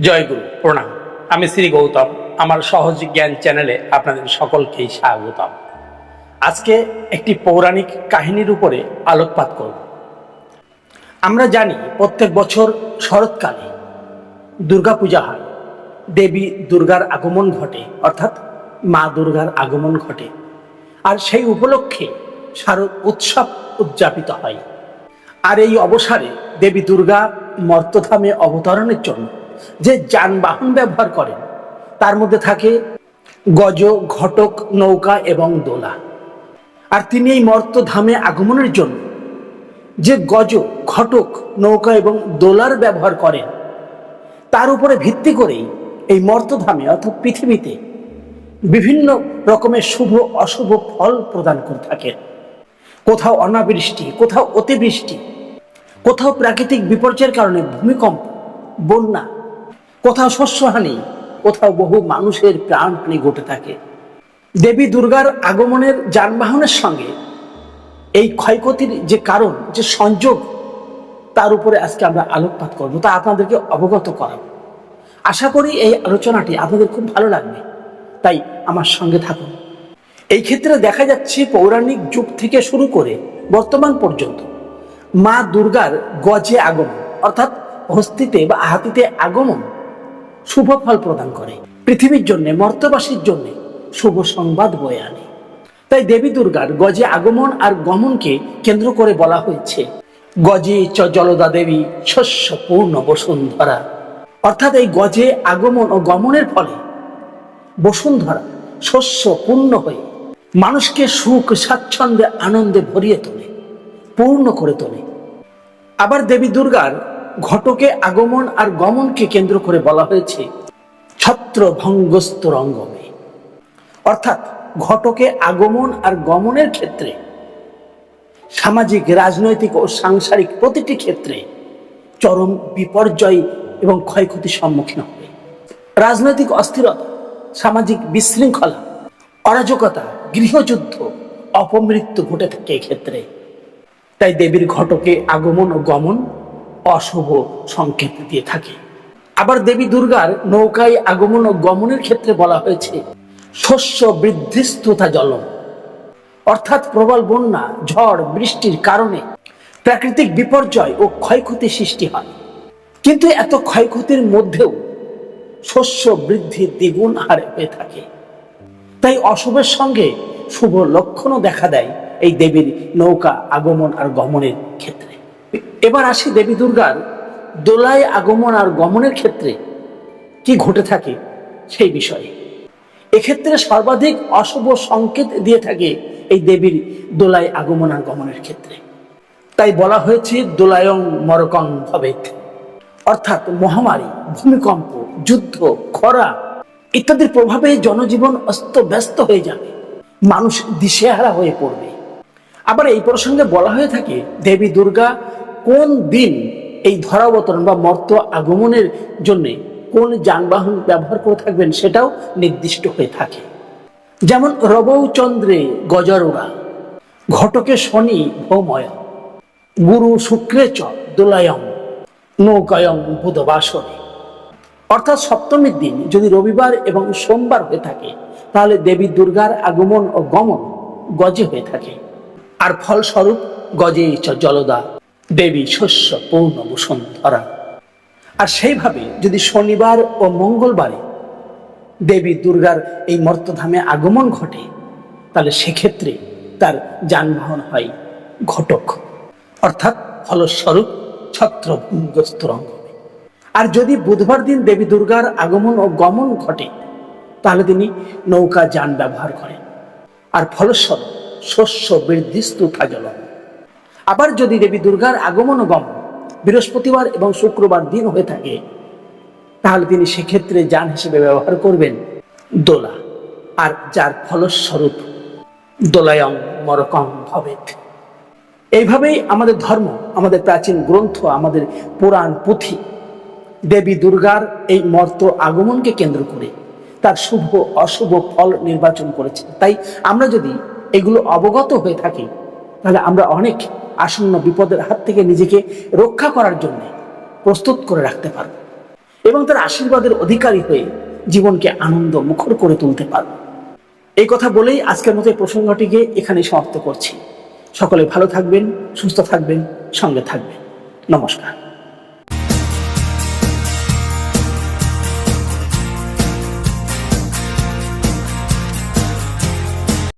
জয়গুরু প্রণাম। আমি শ্রী গৌতম, আমার সহজ জ্ঞান চ্যানেলে আপনাদের সকলকেই স্বাগতম। আজকে একটি পৌরাণিক কাহিনীর উপরে আলোকপাত করব। আমরা জানি প্রত্যেক বছর শরৎকালে দুর্গাপূজা হয়। দেবী দুর্গার আগমন ঘটে, অর্থাৎ মা দুর্গার আগমন ঘটে। আর সেই উপলক্ষে শারদ উৎসব উদযাপিত হয়। আর এই অবসরে দেবী দুর্গা মর্তধামে অবতরণের জন্য যে যানবাহন ব্যবহার করেন, তার মধ্যে থাকে গজ, ঘটক, নৌকা এবং দোলা। আর তিনি এই মর্তধামে আগমনের জন্য যে গজ, ঘটক, নৌকা এবং দোলার ব্যবহার করেন, তার উপরে ভিত্তি করেই এই মর্তধামে অর্থাৎ পৃথিবীতে বিভিন্ন রকমের শুভ, অশুভ ফল প্রদান করে থাকেন। কোথাও অনাবৃষ্টি, কোথাও অতিবৃষ্টি, কোথাও প্রাকৃতিক বিপর্যয়ের কারণে ভূমিকম্প, বন্যা কোথাও শস্যহানি, কোথাও বহু মানুষের প্রাণহানি ঘটে থাকে। দেবী দুর্গার আগমনের যানবাহনের সঙ্গে এই ক্ষয়ক্ষতির যে কারণ, যে সংযোগ, তার উপরে আজকে আমরা আলোকপাত করব, তা আপনাদেরকে অবগত করাবো। আশা করি এই আলোচনাটি আপনাদের খুব ভালো লাগবে। তাই আমার সঙ্গে থাকুন। এই ক্ষেত্রে দেখা যাচ্ছে পৌরাণিক যুগ থেকে শুরু করে বর্তমান পর্যন্ত মা দুর্গার গজে আগমন, অর্থাৎ হস্তিতে বা হাতিতে আগমন শুভ ফল প্রদান করে। পৃথিবীর জন্য, মর্তবাসীর জন্য শুভ সংবাদ বয়ে আনে। তাই দেবী দুর্গার গজে আগমন আর গমনকে কেন্দ্র করে বলা হয়েছে, গজে চ জলদা দেবী শস্য পূর্ণ বসুন্ধরা। অর্থাৎ এই গজে আগমন ও গমনের ফলে বসুন্ধরা শস্য পূর্ণ হয়ে মানুষকে সুখ, স্বাচ্ছন্দ্যে, আনন্দে ভরিয়ে তোলে, পূর্ণ করে তোলে। আবার দেবী দুর্গার ঘটকে আগমন আর গমনকে কেন্দ্র করে বলা হয়েছে ছত্র ভঙ্গস্ত রঙ্গমে অর্থাৎ ঘটকে আগমন আর গমনের ক্ষেত্রে, সামাজিক, রাজনৈতিক ও সাংসারিক প্রতিটি ক্ষেত্রে চরম বিপর্যয় এবং ক্ষয়ক্ষতির সম্মুখীন হবে। রাজনৈতিক অস্থিরতা, সামাজিক বিশৃঙ্খলা, অরাজকতা, গৃহযুদ্ধ, অপমৃত্যু ঘটে থাকে এক্ষেত্রে। তাই দেবীর ঘটকে আগমন ও গমন অশুভ সংকেত দিয়ে থাকে। আবার দেবী দুর্গার নৌকায় আগমন ও গমনের ক্ষেত্রে বলা হয়েছে, শস্য বৃদ্ধিস্তুতা জলম। অর্থাৎ প্রবল বন্যা, ঝড়, বৃষ্টির কারণে প্রাকৃতিক বিপর্যয় ও ক্ষয়ক্ষতি সৃষ্টি হয়। কিন্তু এত ক্ষয়ক্ষতির মধ্যেও শস্য বৃদ্ধি দ্বিগুণ হারে হয়ে থাকে। তাই অশুভের সঙ্গে শুভ লক্ষণও দেখা দেয় এই দেবীর নৌকা আগমন আর গমনের ক্ষেত্রে। এবার আসি দেবী দুর্গার দোলায় আগমন আর গমনের ক্ষেত্রে কি ঘটে থাকে সেই বিষয়ে। এক্ষেত্রে সর্বাধিক অশুভ সংকেত দিয়ে থাকে এই দেবীর দোলায় আগমন আর গমনের ক্ষেত্রে। তাই বলা হয়েছে দোলায়ং মরকং ভবেত অর্থাৎ মহামারী, ভূমিকম্প, যুদ্ধ, খরা ইত্যাদির প্রভাবে জনজীবন অস্ত ব্যস্ত হয়ে যাবে। মানুষ দিশেহারা হয়ে পড়বে। আবার এই প্রসঙ্গে বলা হয়ে থাকে, দেবী দুর্গা কোন দিন এই ধরাবতরণ বা মর্ত আগমনের জন্য কোন যানবাহন ব্যবহার করে থাকবেন সেটাও নির্দিষ্ট হয়ে থাকে। যেমন রবৌ চন্দ্রে গজরোড়া ঘটকে শনি ভৌময়, গুরু শুক্রে চ দোলায়ং নৌকায়ং বুধবাসরে। অর্থাৎ সপ্তমীর দিন যদি রবিবার এবং সোমবার হয়ে থাকে, তাহলে দেবী দুর্গার আগমন ও গমন গজে হয়ে থাকে। আর ফলস্বরূপ গজে চ জলদা দেবী শস্য পূর্ণ বসুন্ধরা আর সেইভাবে যদি শনিবার ও মঙ্গলবারে দেবী দুর্গার এই মর্তধামে আগমন ঘটে, তাহলে সেক্ষেত্রে তার যানবাহন হয় ঘটক। অর্থাৎ ফলস্বরূপ ছত্রভঙ্গস্থ রঙ্গমে আর যদি বুধবার দিন দেবী দুর্গার আগমন ও গমন ঘটে, তাহলে তিনি নৌকা যান ব্যবহার করেন। আর ফলস্বরূপ শস্য বৃদ্ধিস্তু ফাজলন আবার যদি দেবী দুর্গার আগমন গমন বৃহস্পতিবার এবং শুক্রবার দিন হয়ে থাকে, তাহলে তিনি সেক্ষেত্রে যান হিসেবে ব্যবহার করবেন দোলা। আর যার ফলস্বরূপ দোলায়ং মরকং ভবেত এইভাবেই আমাদের ধর্ম, আমাদের প্রাচীন গ্রন্থ, আমাদের পুরাণ পুঁথি, দেবী দুর্গার এই মর্ত আগমনকে কেন্দ্র করে তার শুভ, অশুভ ফল নির্বাচন করেছে তাই আমরা যদি এগুলো অবগত হয়ে থাকি, তাহলে আমরা অনেক আসন্ন বিপদের হাত থেকে নিজেকে রক্ষা করার জন্য প্রস্তুত করে রাখতে পারব এবং তার আশীর্বাদের অধিকারী হয়ে জীবনকে আনন্দ মুখর করে তুলতে পারব। এই কথা বলেই আজকের মতো এই প্রসঙ্গটিকে এখানে সমাপ্ত করছি। সকলে ভালো থাকবেন, সুস্থ থাকবেন, সঙ্গে থাকবেন। নমস্কার।